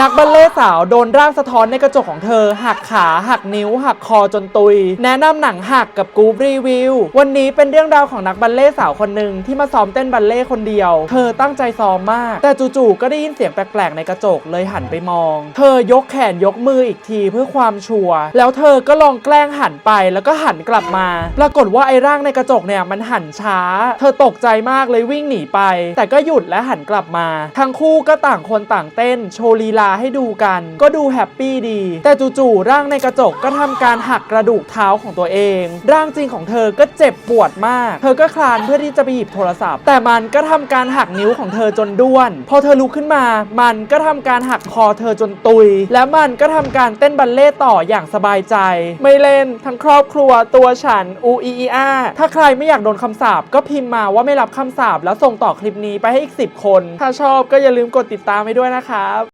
นักบัลเล่สาวโดนร่างสะท้อนในกระจกของเธอ หักขาหักนิ้ว หักคอจนตุย แนะนำหนังหักกับกู๊ปรีวิว วันนี้เป็นเรื่องราวของนักบัลเล่สาวคนหนึ่งที่มาซ้อมเต้นบัลเล่คนเดียว เธอตั้งใจซ้อมมาก แต่จู่ๆก็ได้ยินเสียงแปลกๆ ในกระจกเลยหันไปมอง เธอยกแขนยกมืออีกทีเพื่อความชัวร์แล้วเธอก็ลองแกล้งหันไปแล้วก็หันกลับมา ปรากฏว่าไอ้ร่างในกระจกเนี่ยมันหันช้า เธอตกใจมากเลยวิ่งหนีไป แต่ก็หยุดและหันกลับมา ทั้งคู่ก็ต่างคนต่างเต้นโชว์ลีลาให้ดูกัน ก็ดูแฮปปี้ดี แต่จู่ๆร่างในกระจกก็ทำการหักกระดูกเท้าของตัวเอง ร่างจริงของเธอก็เจ็บปวดมาก เธอก็คลานเพื่อที่จะไปหยิบโทรศัพท์ แต่มันก็ทำการหักนิ้วของเธอจนด้วน พอเธอลุกขึ้นมา มันก็ทำการหักคอเธอจนตุย และมันก็ทำการเต้นบัลเล่ต์ต่ออย่างสบายใจ ไม่เล่นทั้งครอบครัวตัวฉันอูอีอีอาถ้าใครไม่อยากโดนคำสาปก็พิมพ์มาว่าไม่รับคำสาปแล้วส่งต่อคลิปนี้ไปให้อีก 10 คน ถ้าชอบก็อย่าลืมกดติดตามให้ด้วยนะครับ